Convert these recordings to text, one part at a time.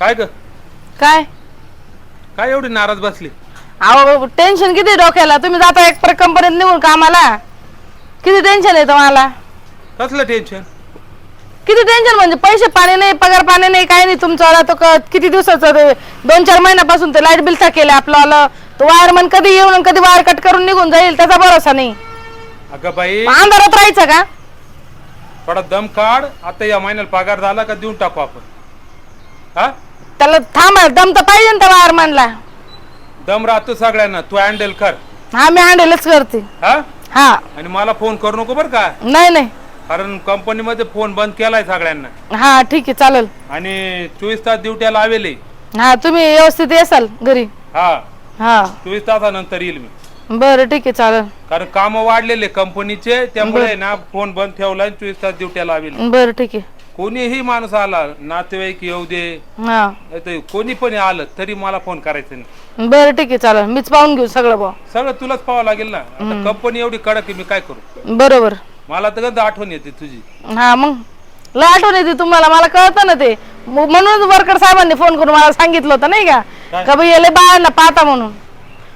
काय ग? काय? काय एवढी नाराज बसली? अहो टेन्शन किती डोक्याला? तुम्ही जाता एक पर कंपनीत निघून कामाला? किती टेन्शन येतं मला कसलं टेन्शन किती टेन्शन म्हणजे पैसे पाणी नाही पगार पाणी नाही काही नाही. तुमचं आला तो क- किती दिवसाचं ते दोन चार महिन्यापासून ते लाइट बिल थकेले आपलं आलं तो वायरमन कधी येऊन आणि कधी वायर कट करून निघून जाईल त्याचा भरोसा नाही. अगं बाई. मग अंधारात राहायचं का? थोडा दम काढ. आता या महिन्याला पगार झाला का देऊन टाकू आपण. हा? त्याला थांबा दम तर पाहिजे ना त्या वायरमॅनला दम राहतो सगळ्यांना तू हँडल कर. हा मी हँडलच करते. हा? हा. आणि मला फोन करू नको बरं का? नाही नाही. कारण कंपनीमध्ये फोन बंद केलाय सगळ्यांना. हा ठीक आहे चालेल. आणि चोवीस तास ड्युट्या लावेले. हा तुम्ही व्यवस्थित येसाल घरी. हा. हा. चोवीस तासानंतर येईल मी. बरं ठीक आहे चालेल. कारण काम वाढलेले कंपनीचे त्यामुळे ना फोन बंद ठेवला आणि चोवीस तास ड्युट्या लावेल. बरं ठीक आहे. कोणीही माणूस आला नातेवाईक येऊ दे हा. नाहीतर कोणी पण आलं तरी मला फोन करायचं नाही. बरं ठीक आहे चालेल. मीच पाहून घेऊ सगळं भाऊ सगळं तुलाच पाहावं लागेल ना. आता कंपनी एवढी कडक आहे मी काय करू? बरोबर. मला तर गंध आठवण येते तुझी. हा मग? लय आठवण येते तुम्हाला. मला कळतं ना ते. म- म्हणूनच वर्कर साहेबांनी फोन करून मला सांगितलं होतं नाही का? का भाई याले बाळांना पाहता म्हणून.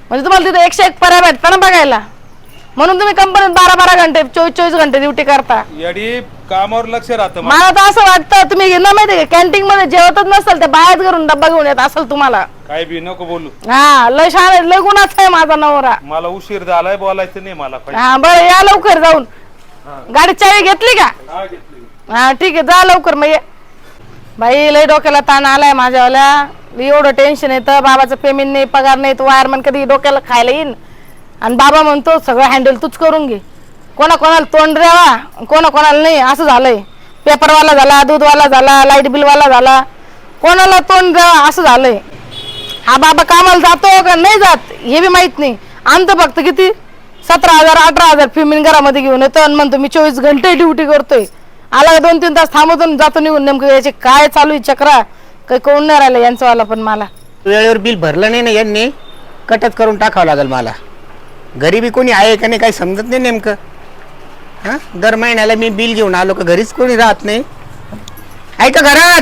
म्हणजे तुम्हाला तिथे एकशे एक पर्याय भेटता ना बघायला. म्हणून तुम्ही कंपनीत बारा बारा घंटे चोवीस चोवीस घंटे ड्युटी करता. येडी कामावर लक्ष राहतं मा- मला तर असं वाटतं तुम्ही ना माहिती का कॅन्टीन मध्ये जेवतच नसेल ते बाहेर करून डब्बा घेऊन येत असेल तुम्हाला. काय बी नको बोलू. हा लय छान आहे लय गुणाचा आहे माझा नवरा. मला उशीर झालाय बोलायचं नाही मला हा बरं या लवकर जाऊन. गाडी चावी घेतली का? हा ठीक आहे जा लवकर मग ये. बाई लय डोक्याला ताण आलाय माझ्यावाल्या. लय एवढं टेन्शन येतं बाबाचं पेमेंट नाही पगार नाही तो वायरमन कधी डोक्याला खायला येईन? आणि बाबा म्हणतो सगळं हँडल तूच करून घे. कोणा कोणाला तोंड द्यावा कोणा कोणाला नाही असं झालंय. पेपरवाला झाला दूधवाला झाला लाइट बिलवाला झाला. कोणाला तोंड द्यावा असं झालंय. हा बाबा कामाला जातो का नाही जात हे बी माहीत नाही. आमचं फक्त किती? सतरा हजार अठरा हजार पेमेंट घरामध्ये घेऊन येतो आणि म्हणतो मी चोवीस घंटे ड्युटी करतोय. आला दोन तीन तास थांबवतो जातो निघून नेमकं याचे काय चालू आहे चक्रा? काही कोण नाही राहिलं यांचं वाला पण मला. वेळेवर बिल भरलं नाही ना यांनी? कटच करून टाकावं लागेल मला. गरीबी कोणी आहे का नाही काही समजत नाही नेमकं. हां? दर महिन्याला मी बिल घेऊन आलो का घरीच कोणी राहत नाही. आहे का घरात.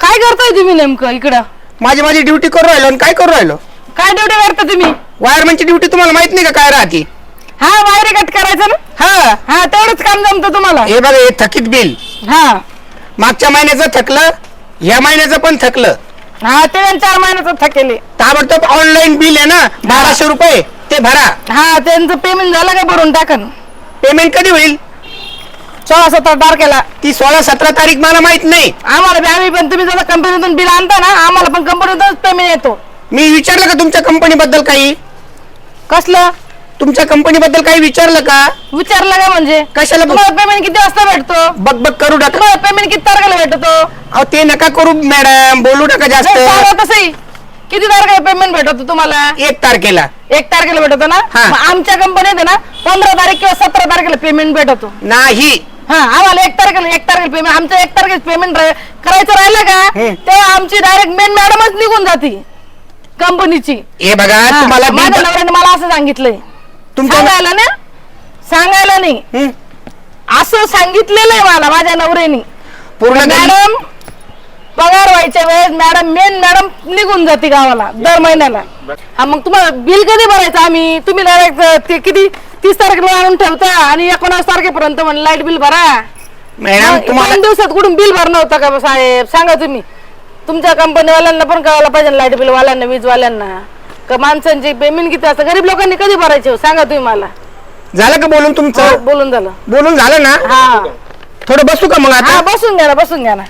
काय करताय तुम्ही नेमकं इकडं? माझी माझी ड्युटी करू राहिलो आणि काय करू राहिलो? काय ड्युटी करता तुम्ही? वायरमनची ड्युटी तुम्हाला माहीत नाही का काय राहते? हा वायरे कट करायचं ना? हा. हा तेवढंच काम जमतं तुम्हाला? हे बघा हे थकीत बिल. हा. मागच्या महिन्याचं थकलं ह्या महिन्याचं पण थकलं. हा ते चार महिन्याचं थकेले. ताबडतोब ऑनलाईन बिल आहे ना बाराशे रुपये ते भरा. हा त्यांचं पेमेंट झालं का भरून टाकन पेमेंट कधी होईल? सोळा सतरा तारखेला. ती सोळा सतरा तारीख मला माहीत नाही. आम्हाला बी आम्ही पण तुम्ही जर कंपनीतून बिल आणता ना आम्हाला पण कंपनीतूनच पेमेंट येतो. मी विचारलं का तुमच्या कंपनीबद्दल काही? कसलं? तुमच्या कंपनीबद्दल काही विचारलं का? विचारलं का म्हणजे? कशाला बघ- तुम्हाला पेमेंट किती वाजता भेटतो? बक बक करू नका. तुम्हाला पेमेंट किती तारखेला भेटतो? अहो ते नका करू मॅडम बोलू नका नाही, सांगा जास्त तसंही. किती तारखेला पेमेंट भेटतो तुम्हाला? एक तारखेला. एक तारखेला भेटतो ना? हा. मग आमच्या कंपनीत आहे ना पंधरा तारीख किंवा सतरा तारखेला पेमेंट भेटतो नाही. हा आम्हाला एक तारखेला एक तारखेला पेमेंट आमचं एक तारखेला पेमेंट करायचं राहिलं का? हम्म. तेव्हा आमची डायरेक्ट मेन मॅडमच निघून जाते कंपनीची हे बघा हा, तुम्हाला माझ्या नवऱ्याने मला असं सांगितलंय. तुमच्या सांगायला ना? सांगायला नाही. हं, असं सांगितलेलं आहे मला माझ्या नवऱ्याने. पूर्ण घरी- मॅडम पगार व्हायच्या वेळेस मॅडम मेन मॅडम निघून जाते गावाला दर महिन्याला. हा मग तुम्हाला बिल कधी भरायचं आम्ही? तुम्ही डायरेक्ट ते किती तीस तारखेला आणून ठेवता आणि एकोणास तारखेपर्यंत म्हण लाइट बिल भरा. मॅडम तुम्हाला दोन दिवसात कुठून बिल भरणं होतं का साहेब? सांगा तुम्ही. तुमच्या कंपनीवाल्यांना पण कळायला पाहिजे लाइट बिल वाल्यांना वीज वाल्यांना का माणसांची पेमेंट किती असतं गरीब लोकांनी कधी भरायचे हो? सांगा तुम्ही मला. झालं का बोलून हो, तुमचं बोलून झालं. बोलून झालं ना? हा. थोडं बसू का मग हा आता बसून घ्या ना बसून घ्या ना.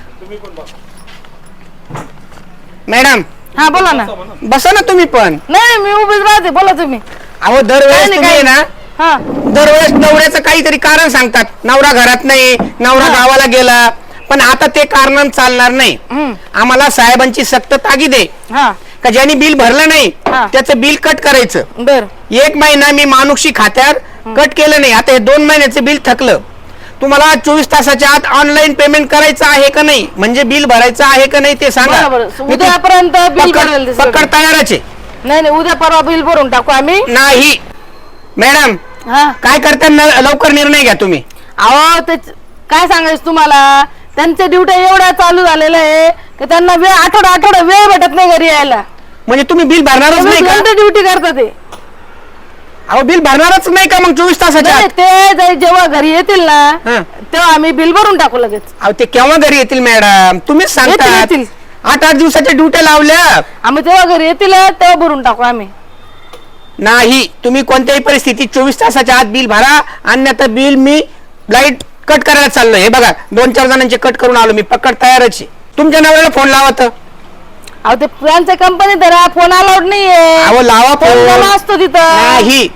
मॅडम. हा बोला ना. बसा ना तुम्ही पण. नाही मी उभीच राहते. बोला तुम्ही. अहो दरवेळेस नाही, तुम्ही आहे ना हा. दरवेळेस नवऱ्याचं काहीतरी कारण सांगतात. नवरा घरात नाही नवरा गावाला गेला. पण आता ते कारण चालणार नाही. हम्म, आम्हाला साहेबांची सक्त ताकीद आहे हा. का ज्यांनी बिल भरलं नाही हा. त्याचं बिल कट करायचं. बर. एक महिना मी मानुषी खात्यावर कट केलं नाही. आता हे दोन महिन्याचं बिल थकलं. तुम्हाला चोवीस तासाच्या आत ऑनलाईन पेमेंट करायचं आहे का नाही? म्हणजे बिल भरायचं आहे का नाही ते सांगा. बरोबर. मी ते उद्यापर्यंत बिल पकड- तयारच आहे नाही. नाही उद्या परवा बिल भरून टाकू आम्ही. नाही. मॅडम हा. काय करता न- लवकर निर्णय घ्या तुम्ही. अहो ते काय सांगायचं तुम्हाला? त्यांच्या ड्युट्या एवढ्या चालू झालेल्या आहे की त्यांना वेळ आठवडा आठवडा वेळ भेटत नाही घरी यायला. म्हणजे तुम्ही बिल भरणारच नाही का? ड्युटी करतात ते? अहो बिल भरणारच नाही का मग चोवीस तासाच्या नाही, आत? ते जे- जेव्हा घरी येतील ना हं. तेव्हा आम्ही बिल भरून टाकू लगेच. अहो ते केव्हा घरी येतील मॅडम? तुम्हीच सांगता. येतील, येतील. आठ आठ दिवसाच्या ड्युट्या लावल्या. आम्ही जेव्हा घरी येतील तेव्हा भरून टाकू आम्ही. नाही तुम्ही कोणत्याही परिस्थितीत चोवीस तासाच्या आत बिल भरा. अन्यथा बिल मी लाइट कट करायला चाललोय. हे बघा दोन चार जणांचे कट करून आलो मी पकड तयारच. आहे तुमच्या नवऱ्याला फोन लावा तर. अहो ते त्यांच्या कंपनीत जरा फोन अलाउड नाहीये. अहो लावा फोन फोन. जमा असतो तिथं. नाही.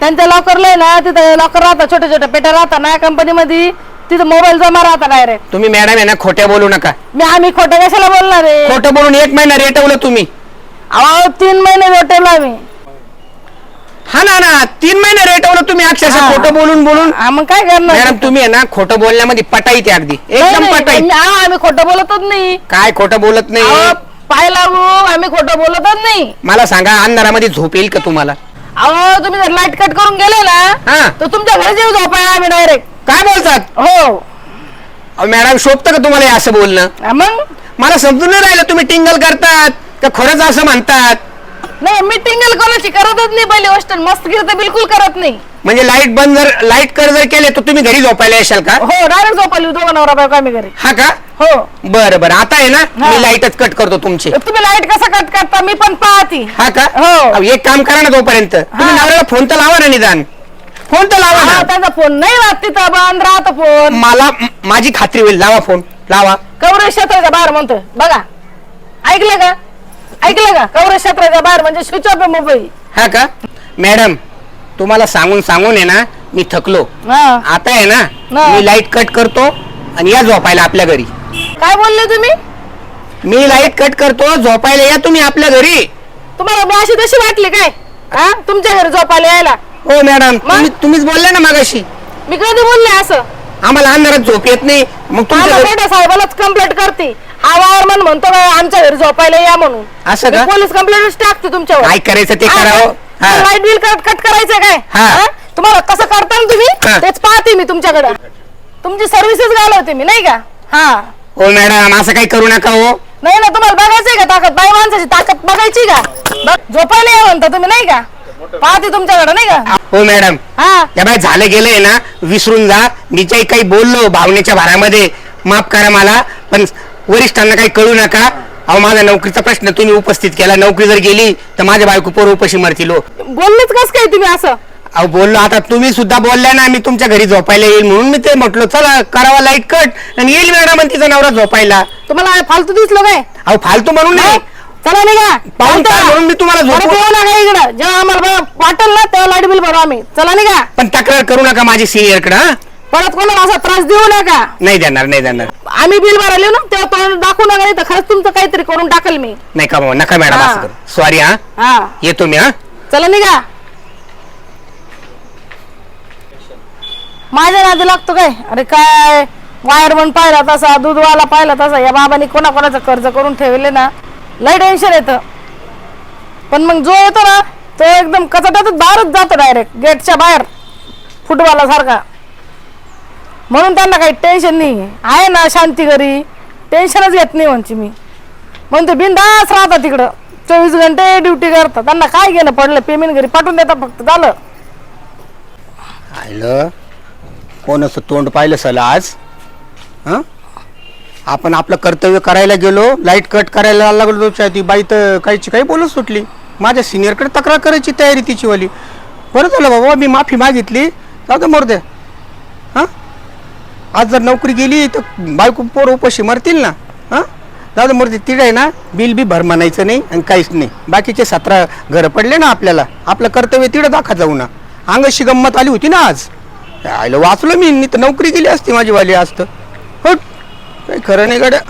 त्यांच्या लॉकरला आहे ना तिथं लॉकर राहतात छोटे छोटे पेट्या राहतात ना कंपनीमध्ये तिथं मोबाईल जमा राहतात डायरेक्ट तुम्ही मॅडम आहे ना खोट्या बोलू नका. मी आम्ही खोटं कशाला बोलणार आहे? खोटं बोलून एक महिना रेटवलं तुम्ही. अहो तीन महिने भेटेल आम्ही. हा ना ना तीन महिने रेटवलं तुम्ही अक्षरशः हा. खोटं बोलून बोलून. हा, मग काय करणार मॅडम तुम्ही आहे ना खोटं बोलण्यामध्ये पटाईत आहे अगदी. नाही, एकदम नाही, पटाईत. आम्ही- आम्ही खोटं बोलतच नाही. काय खोटं बोलत नाही? पाय लागू आम्ही खोटं बोलतच नाही. मला सांगा अंधारामध्ये झोप येईल का तुम्हाला? अहो तुम्ही जर लाइट कट करून गेले ना हा. तर तुमच्या घरी जेव झोपाय आम्ही डायरेक्ट काय बोलतात? हो. अहो, मॅडम शोभतं का तुम्हाला हे असं बोलणं? मग? मला समजून नाही राहिलं तुम्ही टिंगल करतात का खरंच असं म्हणतात? नाही मी टिंगल कोणाची करतच नाही पहिली गोष्ट मस्त तर बिलकुल करत नाही. म्हणजे लाइट बंद जर लाइट कर जर केले तर तुम्ही घरी झोपायला येशाल का? हो डायरेक्ट झोपायला दोघं नवरा बायको आम्ही घरी. हा का? हो. बरं बरं. आता आहे ना? हा. मी लाईटच कट करतो तुमची. तुम्ही लाइट कसं कट करता? मी पण पाहती. हा का? हो. अहो, एक काम करा ना तोपर्यंत. तुम्ही नवऱ्याला फोन तर लावा ना निदान. फोन तर लावा हा, ना त्यांचा फोन नाही राहत तिथं. बंद राहत फोन मला म- माझी खात्री होईल. लावा फोन लावा. कवरेज क्षेत्राच्या बाहेर म्हणतोय. बघा. ऐकलं का? ऐकलं का? कवरेज क्षेत्राच्या बाहेर म्हणजे स्विच ऑफ आहे मोबाईल हा का? मॅडम तुम्हाला सांगून सांगून आहे ना मी थकलो. हा. आता आहे ना हा. मी लाइट कट करतो आणि या झोपायला आपल्या घरी. काय बोलले तुम्ही? मी लाइट कट करतो झोपायला या तुम्ही आपल्या घरी. तुम्हाला मी अशी तशी वाटली काय? हा? तुमच्या घरी झोपायला यायला. हो मॅडम तुम्ही तुम्हीच बोलले ना मागाशी. मी कधी बोलले असं? आम्हाला अंधारात झोप येत नाही. मग तुमच्या घरी- साहेबालाच कंप्लेंट करते. हा वायरमन म्हणतो आमच्या घरी झोपायला या म्हणून. असं का? मी पोलीस कंप्लेंटच टाकते तुमच्यावर. काय करायचं ते करावं? हा. लाइट बिल कट कट करायचं काय? हा. हा? तुम्हाला कसं करता ना हा. तुम्ही तेच पाहते मी तुमच्याकडे. तुमची सर्व्हिसेस घालवते मी नाही का? हा. हो मॅडम असं काही करू नका हो. नाही ना तुम्हाला बघायचंय का ताकद? बाई माणसाची ताकद बघायची का? बघ, झोपायला या म्हणता तुम्ही नाही का? पाहते तुमच्याकडे नाही का? हो मॅडम. हा. या बाय झालं गेलंय ना विसरून जा. मी काही काही बोललो भावनेच्या भारामध्ये माफ करा मला पण वरिष्ठांना काही कळू नका. अहो माझा नोकरीचा प्रश्न तुम्ही उपस्थित केला. नोकरी जर गेली तर माझ्या बायको पोर उपाशी मरतील हो. बोललेच कस काय तुम्ही असं? अहो बोललो आता तुम्ही सुद्धा बोलल्या ना मी तुमच्या घरी झोपायला येईल म्हणून मी ते म्हटलो चला करावा लाइट कट आणि येईल मॅडम तिचा नवरा झोपायला. तुम्हाला फालतू दिसलो काय? अहो फालतू म्हणून नाही. चला निघा. पाहून म्हणून मी तुम्हाला येऊ नका इकडं. जेव्हा आम्हाला वाटेल ना तेव्हा लाइट बिल भरू आम्ही. चला निघा. पण तक्रार करू नका माझी सिनियरकडे परत कोणाला असा त्रास देऊ नका. नाही देणार नाही देणार. आम्ही बिल भरायला येऊ ना तेव्हा तोंड दाखवू नका नाही तर खरंच तुमचं काहीतरी करून टाकल मी. नाही का नका मॅडम हा. असं सॉरी हा? हा. येतो मी हा? चला निघा. माझ्या नादी लागतो काय? अरे काय? वायरमन पाहिला तसा दूधवाला पाहिला तसा. या बाबांनी कोणाकोणाचं कर्ज करून ठेवले ना लय टेन्शन येतं. पण मग जो येतो ना तो एकदम कचटातच बाहेरच जातो डायरेक्ट गेटच्या बाहेर फुटबॉला सारखा. म्हणून त्यांना काही टेन्शन नाही. आहे ना शांती घरी. टेन्शनच घेत नाही म्हणची मी. म्हणून ते बिंदास राहतात तिकडं. चोवीस घंटे ड्युटी करतात. त्यांना काय घेणं पडलं? पेमेंट घरी पाठवून देतात फक्त. झालं. कोणाचं असं तोंड पाहिलं सला आज? हं? आपण आपलं कर्तव्य करायला गेलो लाइट कट करायला लागलो ती बाई तर काहीची काही बोलत सुटली. माझ्या सिनियरकडे तक्रार करायची तयारी तिची वाली. बरं झालं बाबा मी माफी मागितली. जाऊ दे मोर दे. हां? आज जर नोकरी गेली तर बायको पोर उपाशी मरतील ना? हां? जाऊ दे मोर दे तिकडे आहे ना बिल बी भर म्हणायचं नाही आणि काहीच नाही. बाकीचे सतरा घरं पडले ना आपल्याला आपलं कर्तव्य तिकडं दाखा जाऊ ना. अंगाशी गंमत आली होती ना आज? आयला वाचलो मी नाही तर नोकरी केली असती माझी वाली आज काही खरं नाही गड्या.